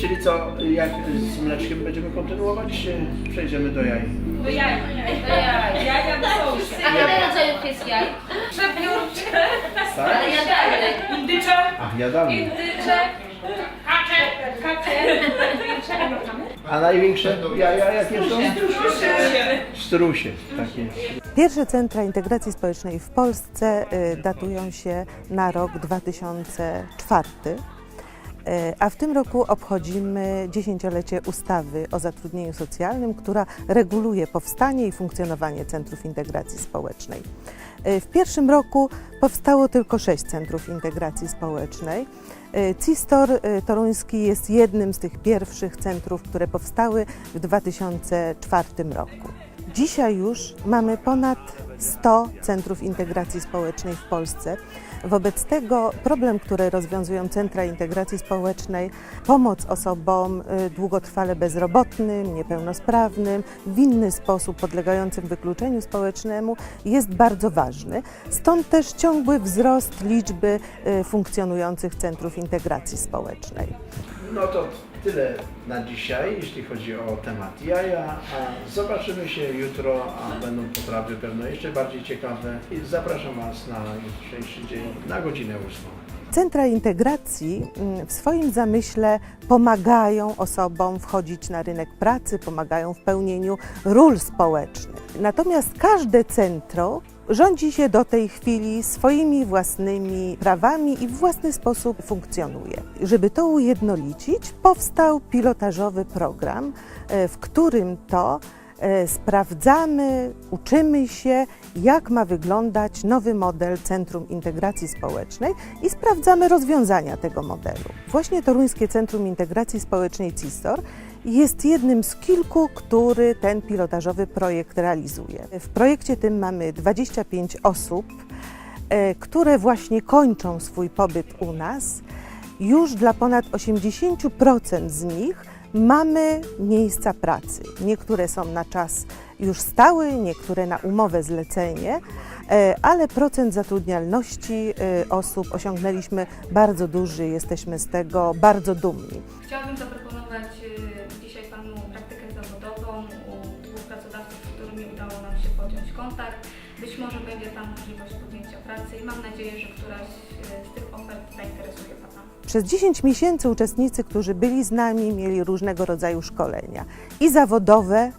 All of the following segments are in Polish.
Czyli co, jak z mleczkiem będziemy kontynuować, czy przejdziemy do jaj? Do jaj. Do jaj. Jaja sousy. A ile rodzajów jest jaj? Przepiórcze. Tak? Ale jadalne. Indyczek. Ach, jadamy. Indyczek. Kaczek. Kaczek. A największe jaja jakie są? Strusie. Strusie, tak jest. Pierwsze centra integracji społecznej w Polsce y, datują się na rok 2004. y, A w tym roku obchodzimy dziesięciolecie ustawy o zatrudnieniu socjalnym, która reguluje powstanie i funkcjonowanie centrów integracji społecznej. Y, W pierwszym roku powstało tylko sześć centrów integracji społecznej. Y, CISTOR toruński jest jednym z tych pierwszych centrów, które powstały w 2004 roku. Dzisiaj już mamy ponad 100 centrów integracji społecznej w Polsce. Wobec tego problem, który rozwiązują centra integracji społecznej, pomoc osobom y, długotrwale bezrobotnym, niepełnosprawnym, w inny sposób podlegającym wykluczeniu społecznemu jest bardzo ważny. Stąd też ciągły wzrost liczby y, funkcjonujących centrów integracji społecznej. No to tyle na dzisiaj, jeśli chodzi o temat jaja, a zobaczymy się jutro, a będą potrawy pewno jeszcze bardziej ciekawe i zapraszam Was na jutrzejszy dzień na godzinę ósmą. Centra integracji mm, w swoim zamyśle pomagają osobom wchodzić na rynek pracy, pomagają w pełnieniu ról społecznych. Natomiast każde centrum rządzi się do tej chwili swoimi własnymi prawami i w własny sposób funkcjonuje. Żeby to ujednolicić, powstał pilotażowy program, e, w którym to sprawdzamy, uczymy się, jak ma wyglądać nowy model Centrum Integracji Społecznej i sprawdzamy rozwiązania tego modelu. Właśnie Toruńskie Centrum Integracji Społecznej CISTOR jest jednym z kilku, który ten pilotażowy projekt realizuje. W projekcie tym mamy 25 osób, e, które właśnie kończą swój pobyt u nas. Już dla ponad 80% z nich mamy miejsca pracy. Niektóre są na czas już stały, niektóre na umowę zlecenie, e, ale procent zatrudnialności e, osób osiągnęliśmy bardzo duży, jesteśmy z tego bardzo dumni. Chciałabym zaproponować y, dzisiaj Panu praktykę zawodową u dwóch pracodawców, z którymi udało nam się podjąć kontakt. Być może będzie tam możliwość podjęcia pracy i mam nadzieję, że któraś y, z tych ofert zainteresuje Pana. Przez 10 miesięcy uczestnicy, którzy byli z nami, mieli różnego rodzaju szkolenia i zawodowe, e,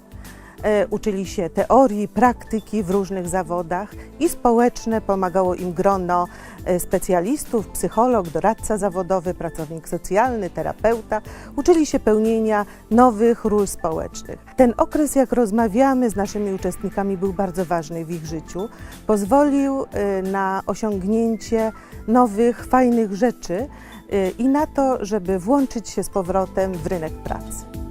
uczyli się teorii, praktyki w różnych zawodach i społeczne, pomagało im grono e, specjalistów, psycholog, doradca zawodowy, pracownik socjalny, terapeuta. Uczyli się pełnienia nowych ról społecznych. Ten okres, jak rozmawiamy z naszymi uczestnikami, był bardzo ważny w ich życiu. Pozwolił e, na osiągnięcie nowych, fajnych rzeczy e, i na to, żeby włączyć się z powrotem w rynek pracy.